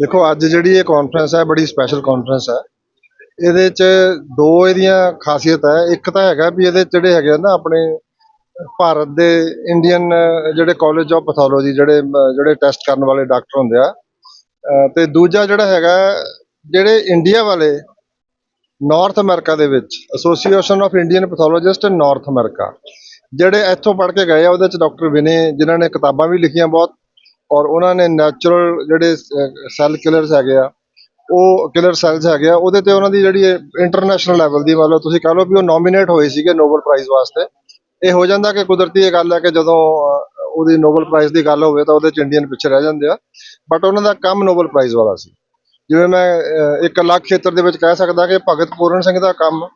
ਦੇਖੋ ਅੱਜ ਜਿਹੜੀ ਇਹ ਕਾਨਫਰੰਸ ਹੈ ਬੜੀ ਸਪੈਸ਼ਲ ਕਾਨਫਰੰਸ ਹੈ। ਇਹਦੇ ਚ ਦੋ ਇਹਦੀਆਂ ਖਾਸੀਅਤ ਹੈ। ਇੱਕ ਤਾਂ ਹੈਗਾ ਵੀ ਇਹਦੇ 'ਚ ਜਿਹੜੇ ਹੈਗੇ ਆ ਨਾ ਆਪਣੇ ਭਾਰਤ ਦੇ ਇੰਡੀਅਨ ਜਿਹੜੇ ਕਾਲਜ ਆਫ ਪੈਥੋਲੋਜੀ ਜਿਹੜੇ ਜਿਹੜੇ ਟੈਸਟ ਕਰਨ ਵਾਲੇ ਡਾਕਟਰ ਹੁੰਦੇ ਆ। ਅਹ, ਤੇ ਦੂਜਾ ਜਿਹੜਾ ਹੈਗਾ ਜਿਹੜੇ ਇੰਡੀਆ ਵਾਲੇ ਨਾਰਥ ਅਮਰੀਕਾ ਦੇ ਵਿੱਚ association of Indian pathologist in north America ਜਿਹੜੇ ਇੱਥੋਂ ਪੜ੍ਹ ਕੇ ਗਏ ਆ ਉਹਦੇ ਚ ਡਾਕਟਰ ਵਿਨੇ ਜਿਨ੍ਹਾਂ ਨੇ ਕਿਤਾਬਾਂ ਵੀ ਲਿਖੀਆਂ ਬਹੁਤ। ਔਰ ਉਹਨਾਂ ਨੇ ਨੈਚੁਰਲ ਜਿਹੜੇ ਸੈੱਲ ਕਿਲਰਸ ਹੈਗੇ ਆ, ਉਹ ਕਿਲਰ ਸੈੱਲਸ ਹੈਗੇ ਆ, ਉਹਦੇ ਤੇ ਉਹਨਾਂ ਦੀ ਜਿਹੜੀ ਇੰਟਰਨੈਸ਼ਨਲ ਲੈਵਲ ਦੀ ਮਤਲਬ ਤੁਸੀਂ ਕਹ ਲਓ ਵੀ ਉਹ ਨੋਮੀਨੇਟ ਹੋਏ ਸੀਗੇ ਨੋਬਲ ਪ੍ਰਾਈਜ਼ ਵਾਸਤੇ। ਇਹ ਹੋ ਜਾਂਦਾ ਕਿ ਕੁਦਰਤੀ ਇਹ ਗੱਲ ਹੈ ਕਿ ਜਦੋਂ ਉਹਦੀ ਨੋਬਲ ਪ੍ਰਾਈਜ਼ ਦੀ ਗੱਲ ਹੋਵੇ ਤਾਂ ਉਹਦੇ ਚ ਇੰਡੀਅਨ ਪਿੱਛੇ ਰਹਿ ਜਾਂਦੇ ਆ। ਬਟ ਉਹਨਾਂ ਦਾ ਕੰਮ ਨੋਬਲ ਪ੍ਰਾਈਜ਼ ਵਾਲਾ ਸੀ। ਜਿਵੇਂ ਮੈਂ ਇੱਕ ਅਲੱਗ ਖੇਤਰ ਦੇ ਵਿੱਚ ਕਹਿ ਸਕਦਾ ਕਿ ਭਗਤ ਪੂਰਨ ਸਿੰਘ ਦਾ ਕੰਮ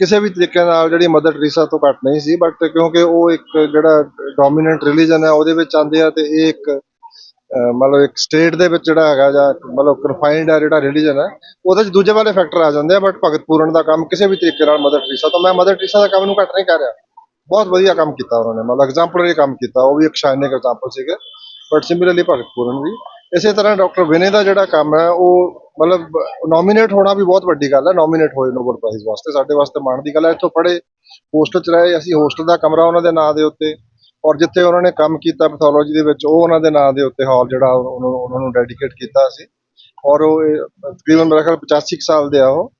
ਕਿਸੇ ਵੀ ਤਰੀਕੇ ਨਾਲ ਜਿਹੜੀ ਮਦਰ ਟਰੀਸਾ ਤੋਂ ਘੱਟ ਨਹੀਂ ਸੀ ਬਟ ਕਿਉਂਕਿ ਉਹ ਇੱਕ ਜਿਹੜਾ ਡੋਮੀਨੈਂਟ ਰਿਲੀਜਨ ਹੈ, ਉਹਦੇ ਵਿੱਚ ਆਉਂਦੇ ਆ ਤੇ ਇਹ ਇੱਕ ਮਤਲਬ ਇੱਕ ਸਟੇਟ ਦੇ ਵਿੱਚ ਜਿਹੜਾ ਹੈਗਾ ਜਾਂ ਮਤਲਬ ਕਨਫਾਈਨਡ ਹੈ ਜਿਹੜਾ ਰਿਲੀਜਨ ਹੈ ਉਹਦੇ ਚ ਦੂਜੇ ਵਾਲੇ ਫੈਕਟਰ ਆ ਜਾਂਦੇ ਆ ਬਟ ਭਗਤ ਪੂਰਨ ਦਾ ਕੰਮ ਕਿਸੇ ਵੀ ਤਰੀਕੇ ਨਾਲ ਮਦਰ ਟਰੀਸਾ ਤੋਂ, ਮੈਂ ਮਦਰ ਟਰੀਸਾ ਦਾ ਕੰਮ ਨੂੰ ਘੱਟ ਨਹੀਂ ਕਰ ਰਿਹਾ। ਬਹੁਤ ਵਧੀਆ ਕੰਮ ਕੀਤਾ ਉਹਨਾਂ ਨੇ, ਮਤਲਬ ਐਗਜ਼ਾਮਪਲਰੀ ਕੰਮ ਕੀਤਾ, ਉਹ ਵੀ ਇੱਕ ਸ਼ਾਇਨਿਕ ਐਗਜ਼ਾਮਪਲ ਸੀਗੇ ਬਟ ਸਿਮਿਲਰਲੀ ਭਗਤ ਪੂਰਨ ਵੀ। ਇਸੇ ਤਰ੍ਹਾਂ ਡਾਕਟਰ ਵਿਨੇ ਦਾ ਜਿਹੜਾ ਕੰਮ ਹੈ, ਉਹ ਮਤਲਬ ਨੋਮੀਨੇਟ ਹੋਣਾ ਵੀ ਬਹੁਤ ਵੱਡੀ ਗੱਲ ਹੈ ਨੋਮੀਨੇਟ ਹੋਏ ਨੋਬਲ ਪ੍ਰਾਈਜ਼ ਵਾਸਤੇ, ਸਾਡੇ ਵਾਸਤੇ ਮਾਣ ਦੀ ਗੱਲ ਹੈ, ਇੱਥੋਂ ਪੜ੍ਹੇ ਹੋਸਟਲ ਚ ਰਹੇ, ਅਸੀਂ ਹੋਸਟਲ ਦਾ ਕਮਰਾ ਉਹਨਾਂ ਦੇ ਨਾਂ ਦੇ ਉੱਤੇ ਔਰ ਜਿੱਥੇ ਉਹਨਾਂ ਨੇ ਕੰਮ ਕੀਤਾ ਪੈਥੋਲੋਜੀ ਦੇ ਵਿੱਚ, ਉਹ ਉਹਨਾਂ ਦੇ ਨਾਂ ਦੇ ਉੱਤੇ ਹਾਲ ਜਿਹੜਾ ਉਹਨਾਂ ਨੂੰ ਡੈਡੀਕੇਟ ਕੀਤਾ ਸੀ। ਔਰ ਉਹ ਤਕਰੀਬਨ ਮੇਰਾ ਖਿਆਲ 85 ਕੁ ਸਾਲ ਦੇ ਆ ਉਹ।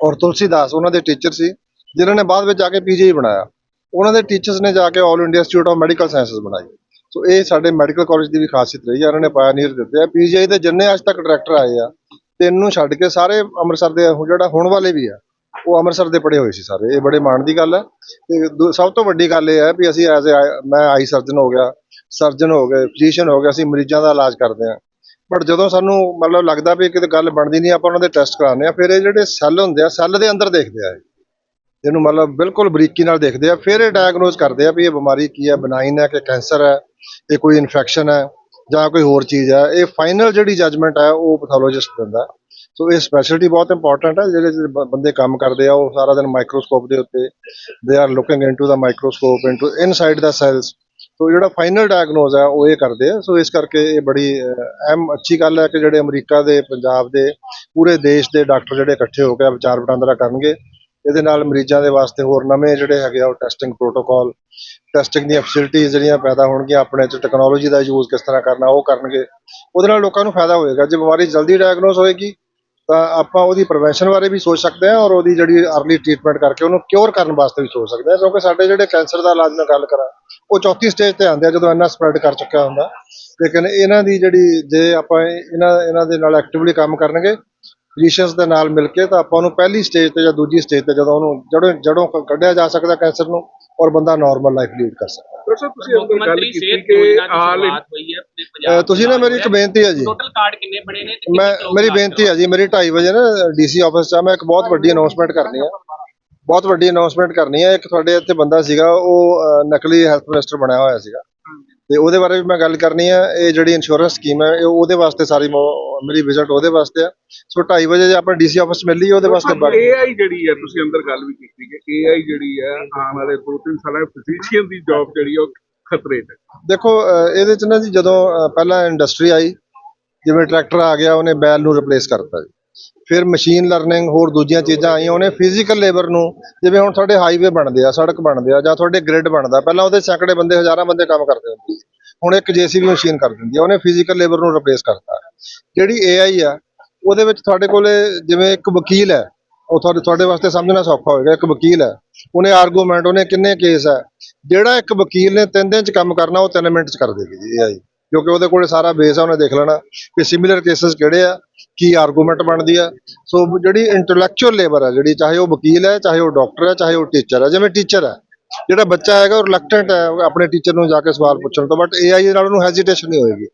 ਔਰ ਤੁਲਸੀਦਾਸ, ਉਹਨਾਂ ਦੇ ਟੀਚਰ ਸੀ, ਜਿਨ੍ਹਾਂ ਨੇ ਬਾਅਦ ਵਿੱਚ ਜਾ ਕੇ ਪੀਜੀ ਬਣਾਇਆ। ਉਹਨਾਂ ਦੇ ਟੀਚਰਸ ਨੇ ਜਾ ਕੇ all India institute of medical sciences ਬਣਾਈ। ਸੋ ਇਹ ਸਾਡੇ ਮੈਡੀਕਲ ਕਾਲਜ ਦੀ ਵੀ ਖਾਸੀਅਤ ਰਹੀ ਹੈ ਉਹਨਾਂ ਨੇ ਪਾਇਨੀਅਰ ਦਿੱਤੇ ਆ। ਪੀਜੀਆਈ ਦੇ ਜਿੰਨੇ ਅੱਜ ਤੱਕ ਡਾਇਰੈਕਟਰ ਆਏ ਆ, ਤਿੰਨ ਨੂੰ ਛੱਡ ਕੇ ਸਾਰੇ ਅੰਮ੍ਰਿਤਸਰ ਦੇ ਜਿਹੜਾ ਹੁਣ ਵਾਲੇ ਵੀ ਆ ਉਹ ਅੰਮ੍ਰਿਤਸਰ ਦੇ ਪੜ੍ਹੇ ਹੋਏ ਸੀ ਸਾਰੇ, ਇਹ ਬੜੇ ਮਾਣ ਦੀ ਗੱਲ ਹੈ। ਤੇ ਦੂ- ਸਭ ਤੋਂ ਵੱਡੀ ਗੱਲ ਇਹ ਹੈ ਵੀ ਅਸੀਂ ਐਜ਼ ਮੈਂ ਆਈ ਸਰਜਨ ਹੋ ਗਿਆ ਸਰਜਨ ਹੋ ਗਏ ਫਿਜ਼ੀਸ਼ੀਅਨ ਹੋ ਗਿਆ, ਅਸੀਂ ਮਰੀਜ਼ਾਂ ਦਾ ਇਲਾਜ ਕਰਦੇ ਹਾਂ। ਬਟ ਜਦੋਂ ਸਾਨੂੰ ਮਤਲਬ ਲੱਗਦਾ ਵੀ ਕਿਤੇ ਗੱਲ ਬਣਦੀ ਨਹੀਂ, ਆਪਾਂ ਉਹਨਾਂ ਦੇ ਟੈਸਟ ਕਰਾਉਂਦੇ ਆ ਫਿਰ ਇਹ ਜਿਹੜੇ ਸੈੱਲ ਹੁੰਦੇ ਆ ਸੈੱਲ ਦੇ ਅੰਦਰ ਦੇਖਦੇ ਆ ਇਹਨੂੰ ਮਤਲਬ ਬਿਲਕੁਲ ਬਰੀਕੀ ਨਾਲ ਦੇਖਦੇ ਆ, ਫਿਰ ਇਹ ਡਾਇਗਨੋਸ ਕਰਦੇ ਆ ਵੀ ਇਹ ਬਿਮਾਰੀ ਕੀ ਹੈ ਬਨਾਈਨ ਹੈ ਕਿ ਕੈਂਸਰ ਹੈ, ਇਹ ਕੋਈ ਇਨਫੈਕਸ਼ਨ ਹੈ ਜਾਂ ਕੋਈ ਹੋਰ ਚੀਜ਼ ਹੈ। ਇਹ ਫਾਈਨਲ ਜਿਹੜੀ ਜਜਮੈਂਟ ਹੈ, ਉਹ ਪੈਥੋਲੋਜਿਸਟ ਦਿੰਦਾ ਸੋ ਇਹ ਸਪੈਸ਼ਲਿਟੀ ਬਹੁਤ ਇੰਪੋਰਟੈਂਟ ਹੈ, ਜਿਹੜੇ ਬੰਦੇ ਕੰਮ ਕਰਦੇ ਆ, ਉਹ ਸਾਰਾ ਦਿਨ ਮਾਈਕਰੋਸਕੋਪ ਦੇ ਉੱਤੇ they are looking into the microscope into inside the cells so ਜਿਹੜਾ ਫਾਈਨਲ ਡਾਇਗਨੋਸ ਹੈ, ਉਹ ਇਹ ਕਰਦੇ ਆ। ਸੋ ਇਸ ਕਰਕੇ ਇਹ ਬੜੀ ਅਹਿਮ, ਅੱਛੀ ਗੱਲ ਹੈ ਕਿ ਜਿਹੜੇ ਅਮਰੀਕਾ ਦੇ, ਪੰਜਾਬ ਦੇ, ਪੂਰੇ ਦੇਸ਼ ਦੇ ਡਾਕਟਰ ਜਿਹੜੇ ਇਕੱਠੇ ਹੋ ਕੇ ਵਿਚਾਰ ਵਟਾਂਦਰਾ ਕਰਨਗੇ। ਇਹਦੇ ਨਾਲ ਮਰੀਜ਼ਾਂ ਦੇ ਵਾਸਤੇ ਹੋਰ ਨਵੇਂ ਜਿਹੜੇ ਹੈਗੇ ਆ, ਉਹ ਟੈਸਟਿੰਗ ਪ੍ਰੋਟੋਕਾਲ ਟੈਸਟਿੰਗ ਦੀਆਂ ਫੈਸਿਲਿਟੀਆਂ ਜਿਹੜੀਆਂ ਪੈਦਾ ਹੋਣਗੀਆਂ, ਆਪਣੇ ਚ ਟੈਕਨੋਲੋਜੀ ਦਾ ਯੂਜ਼ ਕਿਸ ਤਰ੍ਹਾਂ ਕਰਨਾ, ਉਹ ਕਰਨਗੇ। ਉਹਦੇ ਨਾਲ ਲੋਕਾਂ ਨੂੰ ਫਾਇਦਾ ਹੋਏਗਾ। ਜੇ ਬਿਮਾਰੀ ਜਲਦੀ ਡਾਇਗਨੋਸ ਹੋਏਗੀ ਤਾਂ ਆਪਾਂ ਉਹਦੀ ਪ੍ਰੀਵੈਂਸ਼ਨ ਬਾਰੇ ਵੀ ਸੋਚ ਸਕਦੇ ਹਾਂ ਔਰ ਉਹਦੀ ਜਿਹੜੀ ਅਰਲੀ ਟ੍ਰੀਟਮੈਂਟ ਕਰਕੇ ਉਹਨੂੰ ਕਿਉਰ ਕਰਨ ਵਾਸਤੇ ਵੀ ਸੋਚ ਸਕਦੇ ਹਾਂ ਕਿਉਂਕਿ ਸਾਡੇ ਜਿਹੜੇ ਕੈਂਸਰ ਦਾ ਇਲਾਜ ਮੈਂ ਗੱਲ ਕਰਾਂ ਉਹ ਚੌਥੀ ਸਟੇਜ ਤੇ ਆਉਂਦੇ ਆ ਜਦੋਂ ਇੰਨਾ ਸਪਰੈਡ ਕਰ ਚੁੱਕਿਆ ਹੁੰਦਾ। ਲੇਕਿਨ ਇਹਨਾਂ ਦੀ ਜਿਹੜੀ ਜੇ ਆਪਾਂ ਇਹਨਾਂ ਇਹਨਾਂ ਦੇ ਨਾਲ ਐਕਟਿਵਲੀ ਕੰਮ ਕਰਨਗੇ ਫਿਜ਼ੀਸ਼ੀਅਨਸ ਦੇ ਨਾਲ ਮਿਲ ਕੇ ਤਾਂ ਆਪਾਂ ਉਹਨੂੰ ਪਹਿਲੀ ਸਟੇਜ ਤੇ ਜਾਂ ਦੂਜੀ ਸਟੇਜ ਤੇ ਜਦੋਂ ਉਹਨੂੰ ਜੜੋਂ ਜੜੋਂ ਕੱਢਿਆ ਜਾ ਸਕਦਾ ਕੈਂਸਰ ਨੂੰ ਔਰ ਬੰਦਾ ਨਾਰਮਲ ਲਾਈਫ ਲੀਡ ਕਰ ਸਕਦਾ। ਡਾਕਟਰ ਸਾਹਿਬ ਤੁਸੀਂ ਅੰਦਰ ਗੱਲ ਕੀਤੀ ਕਿ ਆਲ ਹੋਈ ਹੈ। ਤੁਸੀਂ ਨਾ ਮੇਰੀ ਇੱਕ ਬੇਨਤੀ ਹੈ ਜੀ। ਟੋਟਲ ਕਾਰਡ ਕਿੰਨੇ ਬਣੇ ਨੇ ਤੇ ਮੈਂ ਕਿੰਨੇ ਲੋਕ ਮੇਰੀ ਬੇਨਤੀ ਹੈ ਜੀ ਮੇਰੀ 2:30 ਵਜੇ ਨਾ ਡੀਸੀ ਆਫਿਸ 'ਚ ਆ, ਮੈਂ ਇੱਕ ਬਹੁਤ ਵੱਡੀ ਅਨਾਉਂਸਮੈਂਟ ਕਰਨੀ ਹੈ ਬਹੁਤ ਵੱਡੀ ਅਨਾਉਂਸਮੈਂਟ ਕਰਨੀ ਹੈ ਇੱਕ ਤੁਹਾਡੇ ਇੱਥੇ ਬੰਦਾ ਸੀਗਾ ਉਹ ਅਹ, ਨਕਲੀ ਹੈਲਥ ਮਿਨਿਸਟਰ ਬਣਿਆ ਹੋਇਆ ਸੀਗਾ। ਤੇ ਉਹਦੇ ਬਾਰੇ ਵੀ ਮੈਂ ਗੱਲ ਕਰਨੀ ਹੈ ਇਹ ਜਿਹੜੀ ਇੰਸ਼ੋਰੈਂਸ ਸਕੀਮ ਹੈ ਇਹ ਉਹਦੇ ਵਾਸਤੇ ਸਾਰੀ ਮੋ- ਮੇਰੀ ਵਿਜ਼ਿਟ ਉਹਦੇ ਵਾਸਤੇ ਆ। ਸੋ 2:30 ਵਜੇ ਜੇ ਆਪਾਂ ਡੀਸੀ ਆਫਿਸ ਮਿਲ ਲਈਏ ਉਹਦੇ ਵਾਸਤੇ ਬਾਕੀ ਏਆਈ ਜਿਹੜੀ ਹੈ ਤੁਸੀਂ ਅੰਦਰ ਗੱਲ ਵੀ ਕੀਤੀ ਕਿ ਏਆਈ ਜਿਹੜੀ ਹੈ ਆਉਣ ਵਾਲੇ 2-3 ਸਾਲਾਂ ਵਿੱਚ ਫਿਜ਼ੀਸ਼ੀਅਨ ਦੀ ਜੌਬ ਜਿਹੜੀ ਹੈ ਉਹ ਖਤਰੇ 'ਚ ਦੇਖੋ ਇਹਦੇ 'ਚ ਨਾ ਜੀ ਜਦੋਂ ਪਹਿਲਾਂ ਇੰਡਸਟਰੀ ਆਈ, ਜਿਵੇਂ ਟਰੈਕਟਰ ਆ ਗਿਆ, ਉਹਨੇ ਬੈਲ ਨੂੰ ਰਿਪਲੇਸ ਕਰਤਾ ਜੀ। ਫਿਰ ਮਸ਼ੀਨ ਲਰਨਿੰਗ ਹੋਰ ਦੂਜੀਆਂ ਚੀਜ਼ਾਂ ਆਈਆਂ, ਉਹਨੇ ਫਿਜ਼ੀਕਲ ਲੇਬਰ ਨੂੰ, ਜਿਵੇਂ ਹੁਣ ਤੁਹਾਡੇ ਹਾਈਵੇ ਬਣਦੇ ਆ, ਸੜਕ ਬਣਦੇ ਆ, ਜਾਂ ਤੁਹਾਡੇ ਗ੍ਰਿਡ ਬਣਦਾ, ਪਹਿਲਾਂ ਉਹਦੇ ਸੈਂਕੜੇ ਬੰਦੇ, ਹਜ਼ਾਰਾਂ ਬੰਦੇ ਕੰਮ ਕਰਦੇ ਹੁੰਦੇ ਸੀ। ਹੁਣ ਇੱਕ ਜੀਸੀਬੀ ਮਸ਼ੀਨ ਕਰ ਦਿੰਦੀ ਆ, ਉਹਨੇ ਫਿਜ਼ੀਕਲ ਲੇਬਰ ਨੂੰ ਰਿਪਲੇਸ ਕਰਤਾ। ਜਿਹੜੀ ਏਆਈ ਆ, ਉਹਦੇ ਵਿੱਚ ਤੁਹਾਡੇ ਕੋਲੇ ਜਿਵੇਂ ਇੱਕ ਵਕੀਲ ਹੈ ਉਹ ਤੁਹਾਡੇ ਤੁਹਾਡੇ ਵਾਸਤੇ ਸਮਝਣਾ ਸੌਖਾ ਹੋਏਗਾ ਇੱਕ ਵਕੀਲ ਹੈ। ਉਹਨੇ ਆਰਗੂਮੈਂਟ ਉਹਨੇ ਕਿੰਨੇ ਕੇਸ ਹੈ। ਜਿਹੜਾ ਇੱਕ ਵਕੀਲ ਨੇ ਤਿੰਨ ਦਿਨ ਚ ਕੰਮ ਕਰਨਾ ਉਹ ਤਿੰਨ ਮਿੰਟ ਚ ਕਰ ਦੇਗੀ ਜੀ ਆਈ ਕਿਉਂਕਿ ਉਹਦੇ ਕੋਲੇ ਸਾਰਾ ਬੇਸ ਆ ਉਹਨੇ ਦੇਖ ਲੈਣਾ ਕਿ ਸਿਮਿਲਰ ਕੇਸਸ ਕਿਹੜੇ ਆ ਕੀ ਆਰਗੂਮੈਂਟ ਬਣਦੀ ਆ। ਸੋ ਜਿਹੜੀ ਇੰਟੈਲੈਕਚੁਅਲ ਲੇਬਰ ਹੈ ਜਿਹੜੀ ਚਾਹੇ ਉਹ ਵਕੀਲ ਹੈ ਚਾਹੇ ਉਹ ਡਾਕਟਰ ਹੈ ਚਾਹੇ ਉਹ ਟੀਚਰ ਹੈ ਜਿਵੇਂ ਟੀਚਰ ਹੈ। ਜਿਹੜਾ ਬੱਚਾ ਹੈਗਾ ਉਹ ਰਿਲੈਕਟੈਂਟ ਹੈ ਆਪਣੇ ਟੀਚਰ ਨੂੰ ਜਾ ਕੇ ਸਵਾਲ ਪੁੱਛਣ ਤੋਂ ਬਟ ਏਆਈ ਨਾਲ ਉਹਨੂੰ ਹੈਜ਼ਿਟੇਸ਼ਨ ਨਹੀਂ ਹੋਏਗੀ।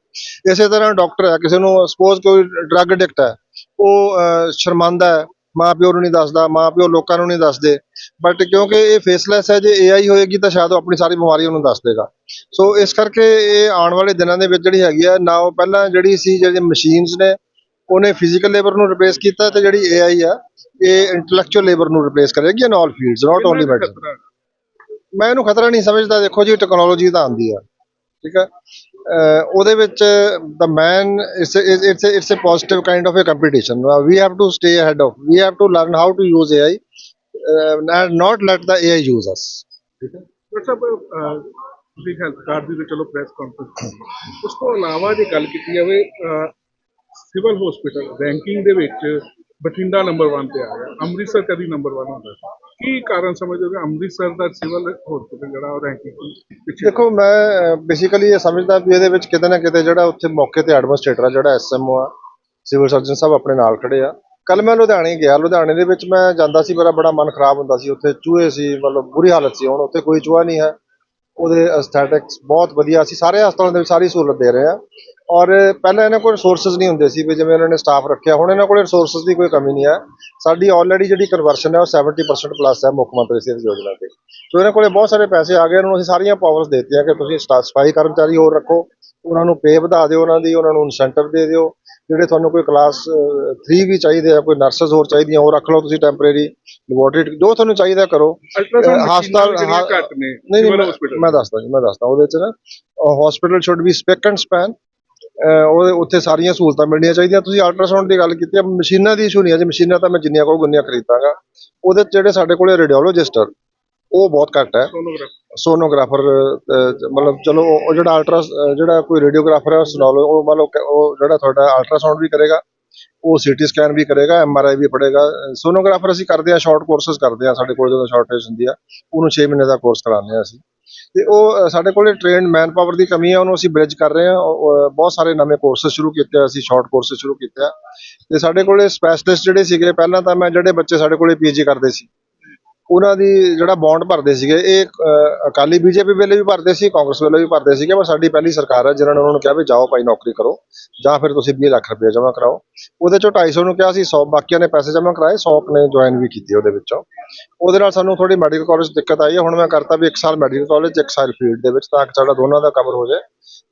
ਇਸੇ ਤਰ੍ਹਾਂ ਡਾਕਟਰ ਹੈ ਕਿਸੇ ਨੂੰ ਸਪੋਜ਼ ਕੋਈ ਡਰੱਗ ਐਡਿਕਟ ਹੈ ਉਹ ਅਹ, ਸ਼ਰਮਾਂਦਾ ਹੈ ਮਾਂ ਪਿਓ ਨੂੰ ਨਹੀਂ ਦੱਸਦਾ ਮਾਂ ਪਿਓ ਲੋਕਾਂ ਨੂੰ ਨਹੀਂ ਦੱਸਦੇ। ਬਟ ਕਿਉਂਕਿ ਇਹ ਫੇਸਲੈਸ ਹੈ ਜੇ ਏਆਈ ਹੋਏਗੀ ਤਾਂ ਸ਼ਾਇਦ ਉਹ ਆਪਣੀ ਸਾਰੀ ਬਿਮਾਰੀ ਉਹਨੂੰ ਦੱਸ ਦੇਗਾ। ਸੋ ਇਸ ਕਰਕੇ ਇਹ ਆਉਣ ਵਾਲੇ ਦਿਨਾਂ ਦੇ ਵਿੱਚ ਜਿਹੜੀ ਹੈਗੀ ਆ ਨਾ ਉਹ ਪਹਿਲਾਂ ਜਿਹੜੀ ਸੀ ਜਿਹੜੀ ਮਸ਼ੀਨਸ ਨੇ ਉਹਨੇ ਫਿਜ਼ੀਕਲ ਲੇਬਰ ਨੂੰ ਰਿਪਲੇਸ ਕੀਤਾ ਤੇ ਜਿਹੜੀ ਏਆਈ ਆ ਇਹ ਇੰਟੈਲੈਕਚੁਅਲ ਲੇਬਰ ਨੂੰ ਰਿਪਲੇਸ ਕਰੇਗੀ in all fields not only ਹੈ। ਮੈਂ ਇਹਨੂੰ ਖਤਰਾ ਨਹੀਂ ਸਮਝਦਾ ਦੇਖੋ ਜੀ ਟੈਕਨੋਲੋਜੀ ਤਾਂ ਆਉਂਦੀ ਆ ਠੀਕ ਹੈ ਉਹਦੇ ਵਿੱਚ the main it's it's it's a positive kind of a competition we have to stay ahead of we have to learn how to use AI and not let the AI use us ਠੀਕ ਹੈ ਤੁਸੀਂ health card ਦੀ ਚਲੋ press conference ਉਸ ਤੋਂ ਇਲਾਵਾ ਜੇ ਗੱਲ ਕੀਤੀ ਜਾਵੇ ਸਿਵਲ ਹਸਪੀਟਲ ਰੈਂਕਿੰਗ ਦੇ ਵਿੱਚ ਬਠਿੰਡਾ ਨੰਬਰ 1 ਤੇ ਆ ਗਿਆ। ਅੰਮ੍ਰਿਤਸਰ ਕਦੀ ਨੰਬਰ 1 ਹੁੰਦਾ ਸੀ। ਕੀ ਕਾਰਨ ਸਮਝਦੇ ਹੋ ਅੰਮ੍ਰਿਤਸਰ ਦਾ ਸਿਵਲ ਹਸਪੀਟਲ ਜਿਹੜਾ ਉਹ ਰੈਂਕਿੰਗ ਦੇਖੋ, ਮੈਂ ਬੇਸਿਕਲੀ ਇਹ ਸਮਝਦਾ ਵੀ ਇਹਦੇ ਵਿੱਚ ਕਿਤੇ ਨਾ ਕਿਤੇ ਜਿਹੜਾ ਉੱਥੇ ਮੌਕੇ ਤੇ ਐਡਮਿਨਿਸਟ੍ਰੇਟਰ ਆ, ਜਿਹੜਾ ਐਸਐਮਓ ਆ ਸਿਵਲ ਸਰਜਨ ਸਾਹਿਬ ਆਪਣੇ ਨਾਲ ਖੜੇ ਆ। ਕੱਲ ਮੈਂ ਲੁਧਿਆਣੇ ਗਿਆ। ਲੁਧਿਆਣੇ ਦੇ ਵਿੱਚ ਮੈਂ ਜਾਂਦਾ ਸੀ, ਮੇਰਾ ਬੜਾ ਮਨ ਖਰਾਬ ਹੁੰਦਾ ਸੀ। ਉੱਥੇ ਚੂਹੇ ਸੀ, ਮਤਲਬ ਬੁਰੀ ਹਾਲਤ ਸੀ। ਹੁਣ ਉੱਥੇ ਕੋਈ ਚੂਹਾ ਨਹੀਂ ਹੈ। ਉਹਦੇ ਅਸਥੈਟਿਕਸ ਬਹੁਤ ਵਧੀਆ ਸੀ। ਸਾਰੇ ਹਸਪਤਾਲਾਂ ਦੇ ਵਿੱਚ ਸਾਰੀ ਸਹੂਲਤ ਦੇ ਰਹੇ ਆ। ਔਰ ਪਹਿਲਾਂ ਇਹਨਾਂ ਕੋਲ ਰਿਸੋਰਸਸ ਨਹੀਂ ਹੁੰਦੇ ਸੀ ਵੀ ਜਿਵੇਂ ਇਹਨਾਂ ਨੇ ਸਟਾਫ ਰੱਖਿਆ ਹੁਣ ਇਹਨਾਂ ਕੋਲ ਰਿਸੋਰਸਸ ਦੀ ਕੋਈ ਕਮੀ ਨਹੀਂ ਹੈ। ਸਾਡੀ ਆਲਰੇਡੀ ਜਿਹੜੀ ਕਨਵਰਸ਼ਨ ਹੈ ਉਹ 70% ਪਲੱਸ ਹੈ ਮੁੱਖ ਮੰਤਰੀ ਸਿਹਤ ਯੋਜਨਾ ਤੇ। ਸੋ ਇਹਨਾਂ ਕੋਲੇ ਬਹੁਤ ਸਾਰੇ ਪੈਸੇ ਆ ਗਏ ਇਹਨਾਂ ਨੂੰ ਅਸੀਂ ਸਾਰੀਆਂ ਪਾਵਰਸ ਦਿੱਤੀਆਂ ਕਿ ਤੁਸੀਂ ਸਟਾ- ਸਫ਼ਾਈ ਕਰਮਚਾਰੀ ਹੋਰ ਰੱਖੋ ਉਹਨਾਂ ਨੂੰ ਪੇ ਵਧਾ ਦਿਓ ਉਹਨਾਂ ਦੀ ਉਹਨਾਂ ਨੂੰ ਇਨਸੈਂਟਿਵ ਦੇ ਦਿਓ। ਜਿਹੜੇ ਤੁਹਾਨੂੰ ਕੋਈ ਕਲਾਸ 3 ਵੀ ਚਾਹੀਦੇ ਆ ਕੋਈ ਨਰਸਸ ਹੋਰ ਚਾਹੀਦੀਆਂ ਉਹ ਰੱਖ ਲਓ ਤੁਸੀਂ ਟੈਂਪਰੇਰੀ ਲੈਬੋਰੇਟਰੀ ਜੋ ਤੁਹਾਨੂੰ ਚਾਹੀਦਾ ਕਰੋ। ਹਸਪਤਾਲ ਨਹੀਂ ਮੈਂ- ਦੱਸਦਾ ਜੀ ਮੈਂ ਦੱਸਦਾ। ਉਹਦੇ ਚ ਨਾ hospital should be spick and span ਉਹਦੇ ਉੱਥੇ ਸਾਰੀਆਂ ਸਹੂਲਤਾਂ ਮਿਲਣੀਆਂ ਚਾਹੀਦੀਆਂ। ਤੁਸੀਂ ਅਲਟਰਾਸਾਊਂਡ ਦੀ ਗੱਲ ਕੀਤੀ ਹੈ ਮਸ਼ੀਨਾਂ ਦੀ ਇਸ਼ੂ ਨਹੀਂ ਹੈ ਜੀ। ਮਸ਼ੀਨਾਂ ਤਾਂ ਮੈਂ ਜਿੰਨੀਆਂ ਕਹੋ ਗੁੰਨੀਆਂ ਖਰੀਦਾਂਗਾ। ਉਹਦੇ 'ਚ ਜਿਹੜੇ ਸਾਡੇ ਕੋਲੇ ਰੇਡੀਓਲੋਜਿਸਟ ਉਹ ਬਹੁਤ ਘੱਟ ਹੈ। ਸੋਨੋਗ੍ਰਾਫਰ ਮਤਲਬ ਚਲੋ, ਉਹ ਜਿਹੜਾ ਅਲਟਰਾ ਜਿਹੜਾ ਕੋਈ ਰੇਡੀਓਗ੍ਰਾਫਰ ਹੈ ਉਹ ਉਹ ਮਤਲਬ ਉਹ ਜਿਹੜਾ ਤੁਹਾਡਾ ਅਲਟਰਾਸਾਊਂਡ ਵੀ ਕਰੇਗਾ। ਉਹ ਸੀਟੀ ਸਕੈਨ ਵੀ ਕਰੇਗਾ ਐਮਆਰਆਈ ਵੀ ਪੜੇਗਾ ਸੋਨੋਗ੍ਰਾਫਰ ਅਸੀਂ ਕਰਦੇ ਆ ਸ਼ਾਰਟ ਕੋਰਸਸ ਕਰਦੇ ਆ ਸਾਡੇ ਕੋਲ ਜਦੋਂ ਸ਼ਾਰਟੇਜ ਹੁੰਦੀ ਆ, ਉਹਨੂੰ 6 ਮਹੀਨੇ ਦਾ ਕੋਰਸ ਕਰਾਉਂਦੇ ਆ ਅਸੀਂ। ਤੇ ਉਹ ਸਾਡੇ ਕੋਲੇ ਟ੍ਰੇਨਡ ਮੈਨ ਪਾਵਰ ਦੀ ਕਮੀ ਹੈ ਉਹਨੂੰ ਅਸੀਂ ਬ੍ਰਿਜ ਕਰ ਰਹੇ ਹਾਂ। ਬਹੁਤ ਸਾਰੇ ਨਵੇਂ ਕੋਰਸਸ ਸ਼ੁਰੂ ਕੀਤੇ ਆ, ਅਸੀਂ ਸ਼ਾਰਟ ਕੋਰਸਸ ਸ਼ੁਰੂ ਕੀਤੇ ਆ। ਤੇ ਸਾਡੇ ਕੋਲੇ ਸਪੈਸ਼ਲਿਸਟ ਜਿਹੜੇ ਸੀਗੇ, ਪਹਿਲਾਂ ਤਾਂ ਮੈਂ, ਜਿਹੜੇ ਬੱਚੇ ਸਾਡੇ ਕੋਲੇ ਪੀਜੀ ਕਰਦੇ ਸੀ ਉਹਨਾਂ ਦੀ ਜਿਹੜਾ ਬੌਂਡ ਭਰਦੇ ਸੀਗੇ ਇਹ ਅ, ਅਕਾਲੀ ਬੀਜੇਪੀ ਵੇਲੇ ਵੀ ਭਰਦੇ ਸੀ ਕਾਂਗਰਸ ਵੇਲੇ ਵੀ ਭਰਦੇ ਸੀਗੇ ਪਰ ਸਾਡੀ ਪਹਿਲੀ ਸਰਕਾਰ ਹੈ ਜਿਨ੍ਹਾਂ ਨੇ ਉਹਨਾਂ ਨੂੰ ਕਿਹਾ ਵੀ ਜਾਓ ਭਾਈ ਨੌਕਰੀ ਕਰੋ ਜਾਂ ਫਿਰ ਤੁਸੀਂ 20 ਲੱਖ ਰੁਪਏ ਜਮ੍ਹਾਂ ਕਰਾਓ। ਉਹਦੇ ਚੋਂ 250 ਨੂੰ ਕਿਹਾ ਸੀ 100 ਬਾਕੀਆਂ ਨੇ ਪੈਸੇ ਜਮ੍ਹਾਂ ਕਰਾਏ 100 ਨੇ ਜੁਆਇਨ ਵੀ ਕੀਤੀ ਉਹਦੇ ਵਿੱਚੋਂ। ਉਹਦੇ ਨਾਲ ਸਾਨੂੰ ਥੋੜੀ ਮੈਡੀਕਲ ਕਾਲਜ ਦਿੱਕਤ ਆਈ ਹੈ ਹੁਣ ਮੈਂ ਕਰਤਾ ਵੀ 1 ਸਾਲ ਮੈਡੀਕਲ ਕਾਲਜ 1 ਸਾਲ ਫੀਲਡ ਦੇ ਵਿੱਚ ਤਾਂ ਕਿ ਸਾਡਾ ਦੋਨਾਂ ਦਾ ਕਵਰ ਹੋ ਜਾਏ।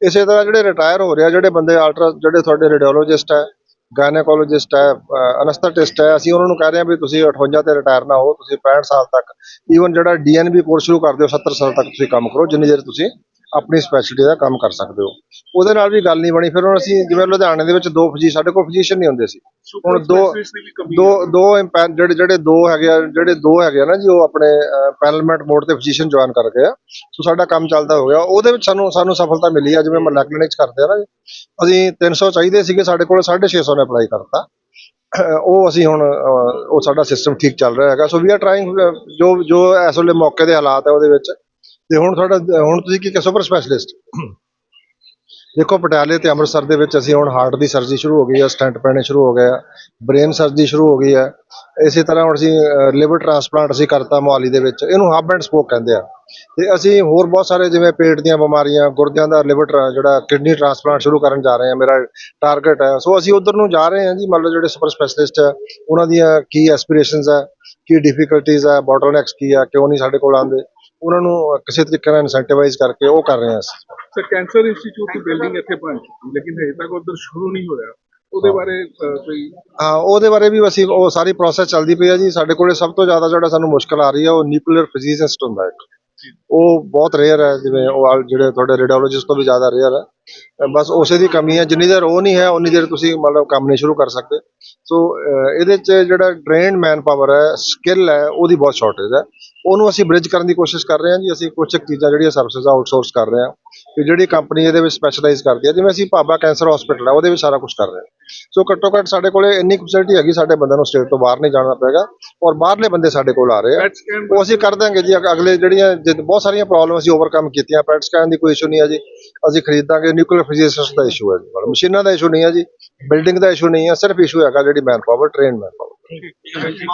ਇਸੇ ਤਰ੍ਹਾਂ ਜਿਹੜੇ ਰਿਟਾਇਰ ਹੋ ਰਿਹਾ ਜਿਹੜੇ ਬੰਦੇ ਅਲਟਰਾ ਜਿਹੜੇ ਤੁਹਾਡੇ ਰੇਡੀਓਲੋਜਿਸਟ ਹੈ ਗਾਇਨੇਕੋਲੋਜਿਸਟ ਹੈ ਅਨਸਥੈਟਿਸਟ ਹੈ। ਅਸੀਂ ਉਹਨਾਂ ਨੂੰ ਕਹਿ ਰਹੇ ਹਾਂ ਵੀ ਤੁਸੀਂ 58 ਤੇ ਰਿਟਾਇਰ ਨਾ ਹੋ, ਤੁਸੀਂ 65 ਸਾਲ ਤੱਕ ਈਵਨ ਜਿਹੜਾ ਡੀਐਨਬੀ ਕੋਰਸ ਸ਼ੁਰੂ ਕਰਦੇ ਹੋ 70 ਸਾਲ ਤੱਕ ਤੁਸੀਂ ਕੰਮ ਕਰੋ, ਜਿੰਨੀ ਦੇਰ ਤੁਸੀਂ ਆਪਣੀ ਸਪੈਸ਼ਲਿਟੀ ਦਾ ਕੰਮ ਕਰ ਸਕਦੇ ਹੋ। ਉਹਦੇ ਨਾਲ ਵੀ ਗੱਲ ਨਹੀਂ ਬਣੀ। ਫਿਰ ਹੁਣ ਅਸੀਂ ਜਿਵੇਂ ਲੁਧਿਆਣੇ ਦੇ ਵਿੱਚ ਦੋ ਫਜੀ ਸਾਡੇ ਕੋਲ ਫਿਜ਼ੀਸ਼ੀਅਨ ਨਹੀਂ ਹੁੰਦੇ ਸੀ। ਹੁਣ ਦੋ ਦੀ ਦੋ ਜਿਹੜੇ ਜਿਹੜੇ ਦੋ ਹੈਗੇ ਆ ਜਿਹੜੇ ਦੋ ਹੈਗੇ ਆ ਨਾ ਜੀ ਉਹ ਆਪਣੇ ਪੈਰਲਮੈਂਟ ਮੋਡ ਤੇ ਫਿਜ਼ੀਸ਼ੀਅਨ ਜੁਆਇਨ ਕਰ ਗਏ ਆ। ਸੋ ਸਾਡਾ ਕੰਮ ਚੱਲਦਾ ਹੋ ਗਿਆ। ਉਹਦੇ ਵਿੱਚ ਸਾਨੂੰ ਸਾਨੂੰ ਸਫਲਤਾ ਮਿਲੀ ਆ ਜਿਵੇਂ ਮੱਲਾ ਕਲੀਨਿਕ ਚ ਕਰਦੇ ਆ ਨਾ ਅਸੀਂ 300 ਚਾਹੀਦੇ ਸੀਗੇ ਸਾਡੇ ਕੋਲ 650 ਨੇ ਅਪਲਾਈ ਕਰਤਾ। ਉਹ ਅਸੀਂ ਹੁਣ ਉਹ ਸਾਡਾ ਸਿਸਟਮ ਠੀਕ ਚੱਲ ਰਿਹਾ ਹੈਗਾ। ਸੋ ਵੀ ਆਰ ਟਰਾਈਂਗ ਜੋ ਜੋ ਇਸ ਵੇਲੇ ਮੌਕੇ ਦੇ ਹਾਲਾਤ ਹੈ ਉਹਦੇ ਵਿੱਚ ਤੇ ਹੁਣ ਤੁਹਾਡਾ, ਹੁਣ ਤੁਸੀਂ ਕੀ ਸੁਪਰ ਸਪੈਸ਼ਲਿਸਟ ਦੇਖੋ ਪਟਿਆਲੇ ਤੇ ਅੰਮ੍ਰਿਤਸਰ ਦੇ ਵਿੱਚ ਅਸੀਂ ਹੁਣ ਹਾਰਟ ਦੀ ਸਰਜਰੀ ਸ਼ੁਰੂ ਹੋ ਗਈ ਹੈ ਸਟੈਂਟ ਪੈਣੇ ਸ਼ੁਰੂ ਹੋ ਗਏ ਆ ਬ੍ਰੇਨ ਸਰਜਰੀ ਸ਼ੁਰੂ ਹੋ ਗਈ ਹੈ ਇਸੇ ਤਰ੍ਹਾਂ ਹੁਣ ਅਸੀਂ ਲਿਵਰ ਟ੍ਰਾਂਸਪਲਾਂਟ ਅਸੀਂ ਕਰਤਾ ਮੋਹਾਲੀ ਦੇ ਵਿੱਚ, ਇਹਨੂੰ ਹੱਬ ਐਂਡ ਸਪੋਕ ਕਹਿੰਦੇ ਆ। ਤੇ ਅਸੀਂ ਹੋਰ ਬਹੁਤ ਸਾਰੇ ਜਿਵੇਂ ਪੇਟ ਦੀਆਂ ਬਿਮਾਰੀਆਂ, ਗੁਰਦਿਆਂ ਦਾ ਲਿਵਰ ਜਿਹੜਾ ਕਿਡਨੀ ਟ੍ਰਾਂਸਪਲਾਂਟ ਸ਼ੁਰੂ ਕਰਨ ਜਾ ਰਹੇ ਹਾਂ ਮੇਰਾ ਟਾਰਗੇਟ ਹੈ ਸੋ ਅਸੀਂ ਉਧਰ ਨੂੰ ਜਾ ਰਹੇ ਹਾਂ ਜੀ, ਮੰਨ ਲਓ ਜਿਹੜੇ ਸੁਪਰ ਸਪੈਸ਼ਲਿਸਟ ਹੈ ਉਹਨਾਂ ਦੀਆਂ ਕੀ ਐਸਪੀਰੇਸ਼ਨਸ ਹੈ ਕੀ ਡਿਫਿਕਲਟੀਜ਼ ਹੈ ਬੋਟਲਨੈਕਸ ਕੀ ਹੈ ਕਿਉਂ ਨਹੀਂ ਸਾਡੇ ਕੋਲ ਆਉਂਦੇ। ਉਹਨਾਂ ਨੂੰ ਕਿਸੇ ਤਰੀਕੇ ਨਾਲ ਇਨਸੈਂਟੀਵਾਈਜ਼ ਕਰਕੇ ਉਹ ਕਰ ਰਹੇ ਹਾਂ ਅਸੀਂ। ਸਰ ਕੈਂਸਰ ਇੰਸਟੀਚਿਊਟ ਦੀ ਬਿਲਡਿੰਗ ਇੱਥੇ ਬਣ ਚੁੱਕੀ ਲੇਕਿਨ ਹਜੇ ਤੱਕ ਉਧਰ ਸ਼ੁਰੂ ਨਹੀਂ ਹੋਇਆ। ਉਹਦੇ ਬਾਰੇ ਕੋਈ ਹਾਂ ਉਹਦੇ ਬਾਰੇ ਵੀ ਅਸੀਂ ਉਹ ਸਾਰੀ ਪ੍ਰੋਸੈਸ ਚੱਲਦੀ ਪਈ ਹੈ ਜੀ। ਸਾਡੇ ਕੋਲੇ ਸਭ ਤੋਂ ਜ਼ਿਆਦਾ ਜਿਹੜਾ ਸਾਨੂੰ ਮੁਸ਼ਕਲ ਆ ਰਹੀ ਹੈ ਉਹ ਨਿਊਕਲੀਅਰ ਫਿਜ਼ੀਸਿਸਟ ਹੁੰਦਾ ਹੈ ਇੱਕ ਉਹ ਬਹੁਤ ਰੇਅਰ ਹੈ ਜਿਵੇਂ ਉਹ ਜਿਹੜੇ ਤੁਹਾਡੇ ਰੇਡੀਓਲੋਜਿਸਟ ਤੋਂ ਵੀ ਜ਼ਿਆਦਾ ਰੇਅਰ ਹੈ। ਬਸ ਉਸੇ ਦੀ ਕਮੀ ਹੈ। ਜਿੰਨੀ ਦੇਰ ਉਹ ਨਹੀਂ ਹੈ ਉਨੀ ਦੇਰ ਤੁਸੀਂ ਮਤਲਬ ਕੰਮ ਨਹੀਂ ਸ਼ੁਰੂ ਕਰ ਸਕਦੇ। ਸੋ ਇਹਦੇ 'ਚ ਜਿਹੜਾ ਟ੍ਰੇਨਡ ਮੈਨ ਪਾਵਰ ਹੈ ਸਕਿੱਲ ਹੈ ਉਹਦੀ ਬਹੁਤ ਸ਼ਾਰਟੇਜ ਹੈ। ਉਹਨੂੰ ਅਸੀਂ ਬ੍ਰਿਜ ਕਰਨ ਦੀ ਕੋਸ਼ਿਸ਼ ਕਰ ਰਹੇ ਹਾਂ ਜੀ ਅਸੀਂ ਕੁਝ ਚੀਜ਼ਾਂ ਜਿਹੜੀਆਂ ਸਰਵਿਸਿਜ਼ ਆਊਟਸੋਰਸ ਕਰ ਰਹੇ ਹਾਂ। ਕਿ ਜਿਹੜੀ ਕੰਪਨੀ ਇਹਦੇ ਵਿੱਚ ਸਪੈਸ਼ਲਾਈਜ਼ ਕਰਦੀ ਹੈ ਜਿਵੇਂ ਅਸੀਂ ਭਾਬਾ ਕੈਂਸਰ ਹਸਪੀਟਲ ਹੈ ਉਹਦੇ ਵਿੱਚ ਸਾਰਾ ਕੁਝ ਕਰ ਰਹੇ ਹਾਂ। ਸੋ ਘੱਟੋ ਘੱਟ ਸਾਡੇ ਕੋਲੇ ਇੰਨੀ ਫੈਸਿਲਿਟੀ ਹੈਗੀ ਸਾਡੇ ਬੰਦਿਆਂ ਨੂੰ ਸਟੇਟ ਤੋਂ ਬਾਹਰ ਨਹੀਂ ਜਾਣਾ ਪੈਗਾ ਔਰ ਬਾਹਰਲੇ ਬੰਦੇ ਸਾਡੇ ਕੋਲ ਆ ਰਹੇ ਆ। ਉਹ ਅਸੀਂ ਕਰ ਦਾਂਗੇ ਜੀ ਅਗ- ਅਗਲੇ ਜਿਹੜੀਆਂ ਜਿ- ਬਹੁਤ ਸਾਰੀਆਂ ਪ੍ਰੋਬਲਮ ਅਸੀਂ ਓਵਰਕਮ ਕੀਤੀਆਂ ਪੈਟ ਸਕੈਨ ਦੀ ਕੋਈ ਇਸ਼ੂ ਨਹੀਂ ਹੈ ਜੀ। ਅਸੀਂ ਖਰੀਦਾਂਗੇ ਨਿਊਕਲੀਅਰ ਫਿਜ਼ੀਸਿਸਟ ਦਾ ਇਸ਼ੂ ਹੈ ਜੀ ਮਸ਼ੀਨਾਂ ਦਾ ਇਸ਼ੂ ਨਹੀਂ ਹੈ ਜੀ ਬਿਲਡਿੰਗ ਦਾ ਇਸ਼ੂ ਨਹੀਂ ਹੈ ਸਿਰਫ ਇਸ਼ੂ ਹੈਗਾ ਜਿਹੜੀ manpower train man power